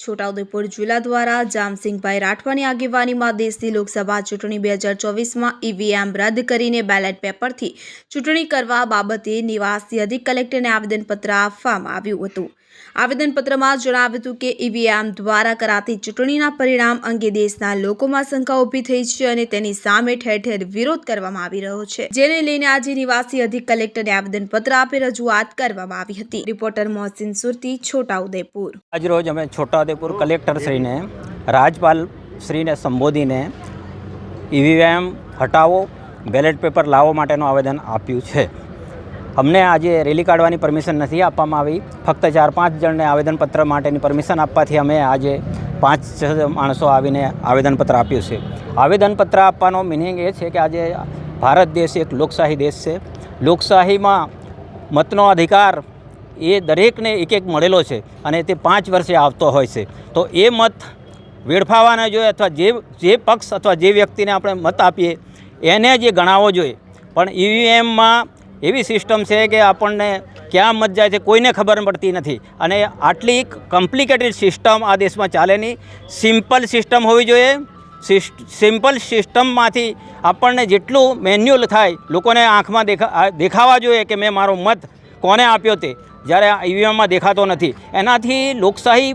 છોટાઉદેપુર જિલ્લા દ્વારા જામસિંગભાઈ રાઠવાની આગેવાનીમાં દેશની લોકસભા ચૂંટણી બે હજાર ચોવીસમાં ઈવીએમ રદ કરીને બેલેટ પેપરથી ચૂંટણી કરવા બાબતે નિવાસી અધિક કલેક્ટરને આવેદનપત્ર આપવામાં આવ્યું હતું. આવેદનપત્રમાં જણાવ્યું હતું કે ઈવીએમ દ્વારા કરાતી ચૂંટણીના પરિણામ અંગે દેશના લોકોમાં શંકા ઊભી થઈ છે અને તેની સામે ઠેર ઠેર વિરોધ કરવામાં આવી રહ્યો છે. જેને લઈને આજે નિવાસી અધિક કલેક્ટરને આવેદનપત્ર આપી રજૂઆત કરવામાં આવી હતી. રિપોર્ટર મોહસિન સુરતી, છોટાઉદેપુર. આજરોજ અમે છોટાઉદેપુર કલેક્ટરશ્રીને રાજપાલ શ્રીને સંબોધીને ઈવીએમ હટાવો, બેલેટ પેપર લાવો માટેનું આવેદન આપ્યું છે. અમને આજે રેલી કાઢવાની પરમિશન નથી આપવામાં આવી. ફક્ત ચાર પાંચ જણને આવેદનપત્ર માટેની પરમિશન આપવાથી અમે આજે પાંચ છ માણસો આવીને આવેદનપત્ર આપ્યું છે. આવેદનપત્ર આપવાનો મિનિંગ એ છે કે આજે ભારત દેશ એક લોકશાહી દેશ છે. લોકશાહીમાં મતનો અધિકાર એ દરેકને એક એક મળેલો છે અને તે પાંચ વર્ષે આવતો હોય છે. તો એ મત વેડફાવાના જોઈએ અથવા જે જે પક્ષ અથવા જે વ્યક્તિને આપણે મત આપીએ, એને જ ગણાવવો જોઈએ. પણ ઈવીએમમાં એવી સિસ્ટમ છે કે આપણને ક્યાં મત જાય છે કોઈને ખબર પડતી નથી. અને આટલી કોમ્પ્લિકેટેડ સિસ્ટમ આ દેશમાં ચાલે નહીં. સિમ્પલ સિસ્ટમ હોવી જોઈએ. સિમ્પલ સિસ્ટમમાંથી આપણને જેટલું મેન્યુઅલ થાય, લોકોને આંખમાં દેખા દેખાવા જોઈએ કે મેં મારો મત કોને આપ્યો તે. જ્યારે ઈવીએમમાં દેખાતો નથી. એનાથી લોકશાહી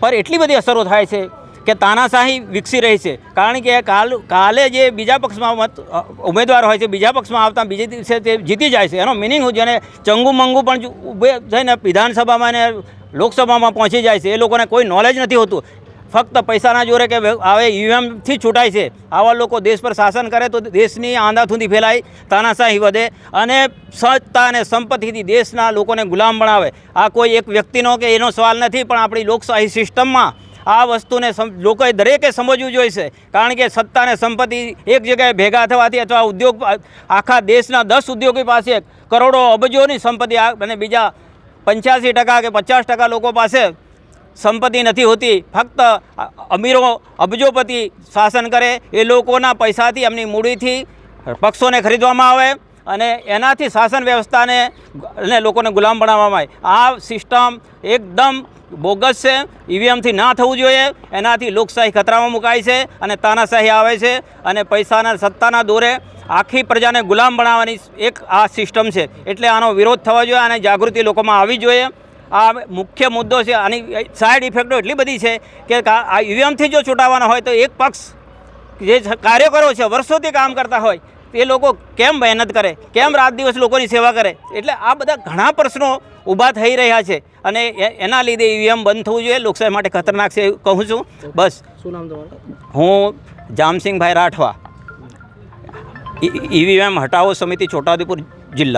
પર એટલી બધી અસરો થાય છે કે તાનાશાહી વિકસી રહી છે. કારણ કે કાલ, કાલે જે બીજા પક્ષમાં મત ઉમેદવાર હોય છે, બીજા પક્ષમાં આવતા બીજે દિવસે તે જીતી જાય છે. એનો મિનિંગ જેને ચંગુ મંગુ પણ ઊભે થઈને વિધાનસભામાં ને લોકસભામાં પહોંચી જાય છે. એ લોકોને કોઈ નોલેજ નથી હોતું. ફક્ત પૈસાના જોરે કે હવે ઈવીએમથી છૂટાય છે. આવા લોકો દેશ પર શાસન કરે તો દેશની આંધાધૂંધી ફેલાય, તાનાશાહી વધે અને સત્તા અને સંપત્તિથી દેશના લોકોને ગુલામ બનાવે. આ કોઈ એક વ્યક્તિનો કે એનો સવાલ નથી, પણ આપણી લોકશાહી સિસ્ટમમાં આ વસ્તુને લોકોએ દરેકે સમજવું જોઈશે કારણ કે સત્તા અને સંપત્તિ એક જગ્યાએ ભેગા થવાથી અથવા ઉદ્યોગ આખા દેશના દસ ઉદ્યોગી પાસે કરોડો અબજોની સંપત્તિ અને બીજા પંચ્યાસી ટકા કે પચાસ ટકા લોકો પાસે સંપત્તિ નથી હોતી. ફક્ત અમીરો, અબજોપતિ શાસન કરે. એ લોકોના પૈસાથી એમની મૂડીથી પક્ષોને ખરીદવામાં આવે અને એનાથી શાસન વ્યવસ્થાને અને લોકોને ગુલામ બનાવવામાં આવે. આ સિસ્ટમ એકદમ બોગસ છે. ઈવીએમથી ના થવું જોઈએ. એનાથી લોકશાહી ખતરામાં મુકાય છે અને તાનાશાહી આવે છે અને પૈસાના સત્તાના દોરે આખી પ્રજાને ગુલામ બનાવવાની એક આ સિસ્ટમ છે. એટલે આનો વિરોધ થવો જોઈએ અને જાગૃતિ લોકોમાં આવવી જોઈએ. આ મુખ્ય મુદ્દો છે આની સાઈડ ઇફેક્ટો એટલી બધી છે કે આ ઈવીએમથી જો છૂટાવવાનો હોય તો એક પક્ષ જે કાર્યકરો છે વર્ષોથી કામ કરતા હોય તે લોકો કેમ મહેનત કરે કેમ રાત દિવસ લોકોની સેવા કરે એટલે આ બધા ઘણા પ્રશ્નો ઊભા થઈ રહ્યા છે અને એ- એના લીધે ઈવીએમ બંધ થવું જોઈએ લોકશાહી માટે ખતરનાક છે કહું છું બસ શું નામ તમારું હું જામસિંગભાઈ રાઠવા ઈવીએમ હટાવો સમિતિ છોટાઉદેપુર જિલ્લા